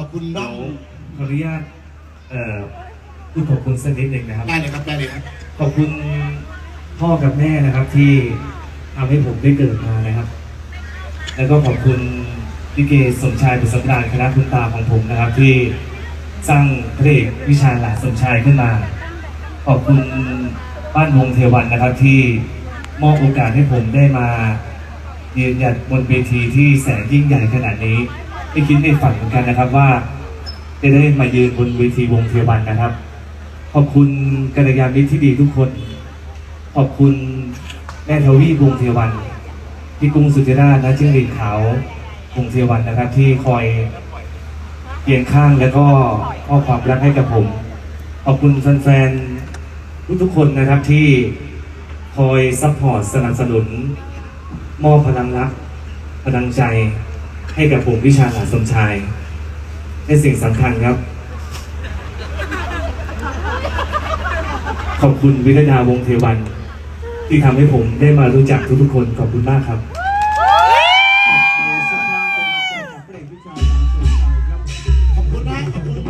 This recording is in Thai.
อบคุณน้เดี๋อยวงขออนุญาตเอ่อพูดขอบคุณสักนิดหนึ่งนะครับ ได้เลยครับได้เลยครับขอบคุณพ่อกับแม่นะครับ ที่ทำให้ผมได้เกิดมานะครับ แล้วก็ขอบคุณพี่เกสมชายบุษราคณะคุณตาของผมนะครับ ที่สร้างพระเอกวิชาหลาสมชายขึ้นมา ขอบคุณบ้านวงเทวันนะครับ ที่มอบโอกาสให้ผมได้มายืนหยัดบนเวทีที่แสนยิ่งใหญ่ขนาดนี้ ไม่คิดไม่ฝันเหมือนกันนะครับว่า จะได้มายืนบนเวทีวงเทวันนะครับ ขอบคุณกัลยาณมิตรที่ดีทุกคน ขอบคุณแม่ทวีวงเทวันพี่กุ้งสุธิราชและจิ้งหรีดขาววงเทวันนะครับ ที่คอยเคียงข้างแล้วก็มอบความรักให้กับผม ขอบคุณแฟนๆทุกๆคนนะครับที่คอยซัพพอร์ตสนับสนุนมอบพลังรักพลังใจ ให้กับผมวิชาหลาสมชายเป็นสิ่งสำคัญครับ ขอบคุณวิรดาวงเทวัน ที่ทำให้ผมได้มารู้จักทุกๆคนขอบคุณมากครับขอบคุณนะขอบคุณ